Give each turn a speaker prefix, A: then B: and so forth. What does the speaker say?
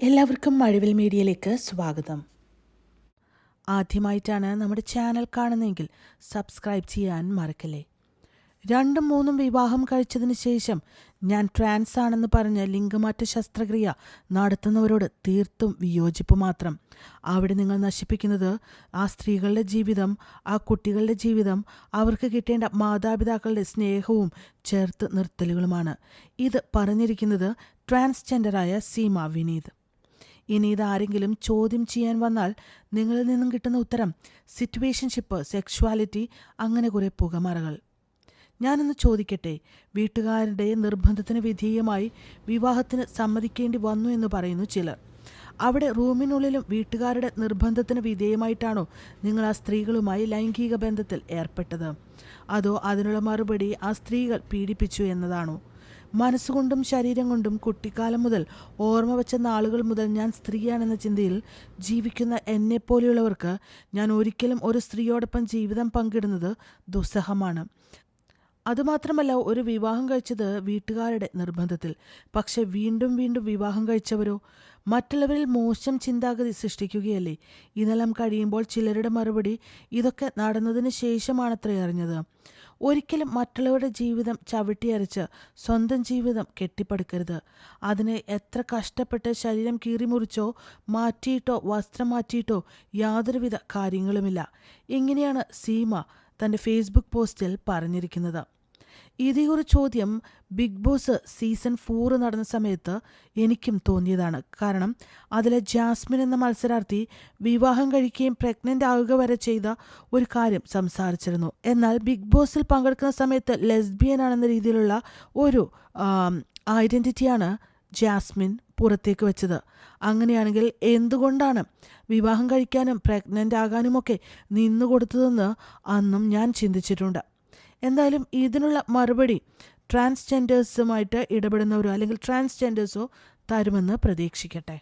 A: എല്ലാവർക്കും മഴവിൽ മീഡിയയിലേക്ക് സ്വാഗതം. ആദ്യമായിട്ടാണ് നമ്മുടെ ചാനൽ കാണുന്നതെങ്കിൽ സബ്സ്ക്രൈബ് ചെയ്യാൻ മറക്കല്ലേ. രണ്ടും മൂന്നും വിവാഹം കഴിച്ചതിന് ശേഷം ഞാൻ ട്രാൻസ് ആണെന്ന് പറഞ്ഞ് ലിംഗമാറ്റ ശസ്ത്രക്രിയ നടത്തുന്നവരോട് തീർത്തും വിയോജിപ്പ് മാത്രം. അവിടെ നിങ്ങൾ നശിപ്പിക്കുന്നത് ആ സ്ത്രീകളുടെ ജീവിതം ആ കുട്ടികളുടെ ജീവിതം അവർക്ക് കിട്ടേണ്ട മാതാപിതാക്കളുടെ സ്നേഹവും ചേർത്ത് നിർത്തലുകളുമാണ്. ഇത് പറഞ്ഞിരിക്കുന്നത് ട്രാൻസ്ജെൻഡറായ സീമ വിനീത്. ഇനി ഇതാരെങ്കിലും ചോദ്യം ചെയ്യാൻ വന്നാൽ നിങ്ങളിൽ നിന്നും കിട്ടുന്ന ഉത്തരം സിറ്റുവേഷൻഷിപ്പ് സെക്ഷുവാലിറ്റി അങ്ങനെ കുറേ പുകമറകൾ. ഞാനൊന്ന് ചോദിക്കട്ടെ വീട്ടുകാരുടെ നിർബന്ധത്തിന് വിധേയമായി വിവാഹത്തിന് സമ്മതിക്കേണ്ടി വന്നു എന്ന് പറയുന്നു ചിലർ. അവിടെ റൂമിനുള്ളിലും വീട്ടുകാരുടെ നിർബന്ധത്തിന് വിധേയമായിട്ടാണോ നിങ്ങൾ ആ സ്ത്രീകളുമായി ലൈംഗിക ബന്ധത്തിൽ ഏർപ്പെട്ടത്? അതോ അതിനുള്ള മറുപടി ആ സ്ത്രീകൾ പീഡിപ്പിച്ചു എന്നതാണോ? മനസ്സുകൊണ്ടും ശരീരം കൊണ്ടും കുട്ടിക്കാലം മുതൽ ഓർമ്മ വെച്ച നാളുകൾ മുതൽ ഞാൻ സ്ത്രീയാണെന്ന ചിന്തയിൽ ജീവിക്കുന്ന എന്നെപ്പോലെയുള്ളവർക്ക് ഞാൻ ഒരിക്കലും ഒരു സ്ത്രീയോടൊപ്പം ജീവിതം പങ്കിടുന്നത് ദുസ്സഹമാണ്. അതുമാത്രമല്ല ഒരു വിവാഹം കഴിച്ചത് വീട്ടുകാരുടെ നിർബന്ധത്തിൽ. പക്ഷെ വീണ്ടും വീണ്ടും വിവാഹം കഴിച്ചവരോ? മറ്റുള്ളവരിൽ മോശം ചിന്താഗതി സൃഷ്ടിക്കുകയല്ലേ? ഇതെല്ലാം കഴിയുമ്പോൾ ചിലരുടെ മറുപടി ഇതൊക്കെ നടന്നതിന് ശേഷമാണത്രേ അറിഞ്ഞത്. ഒരിക്കലും മറ്റുള്ളവരുടെ ജീവിതം ചവിട്ടിയരച്ച് സ്വന്തം ജീവിതം കെട്ടിപ്പടുക്കരുത്. അതിനെ എത്ര കഷ്ടപ്പെട്ട് ശരീരം കീറിമുറിച്ചോ മാറ്റിയിട്ടോ വസ്ത്രം മാറ്റിയിട്ടോ യാതൊരുവിധ കാര്യങ്ങളുമില്ല. ഇങ്ങനെയാണ് സീമ തന്റെ ഫേസ്ബുക്ക് പോസ്റ്റിൽ പറഞ്ഞിരിക്കുന്നത്. ഇതേ ഒരു ചോദ്യം ബിഗ് ബോസ് സീസൺ ഫോർ നടന്ന സമയത്ത് എനിക്കും തോന്നിയതാണ്. കാരണം അതിലെ ജാസ്മിൻ എന്ന മത്സരാർത്ഥി വിവാഹം കഴിക്കുകയും പ്രഗ്നന്റ് ആവുക വരെ ചെയ്ത ഒരു കാര്യം സംസാരിച്ചിരുന്നു. എന്നാൽ ബിഗ് ബോസിൽ പങ്കെടുക്കുന്ന സമയത്ത് ലെസ്ബിയൻ ആണെന്ന രീതിയിലുള്ള ഒരു ഐഡന്റിറ്റിയാണ് ജാസ്മിൻ പുറത്തേക്ക് വെച്ചത്. അങ്ങനെയാണെങ്കിൽ എന്തുകൊണ്ടാണ് വിവാഹം കഴിക്കാനും പ്രഗ്നന്റ് ആകാനുമൊക്കെ നിന്നുകൊടുത്തതെന്ന് അന്നും ഞാൻ ചിന്തിച്ചിട്ടുണ്ട്. എന്തായാലും ഇതിനുള്ള മറുപടി ട്രാൻസ്ജെൻഡേഴ്സുമായിട്ട് ഇടപെടുന്നവരോ അല്ലെങ്കിൽ ട്രാൻസ്ജെൻഡേഴ്സോ തരുമെന്ന് പ്രതീക്ഷിക്കട്ടെ.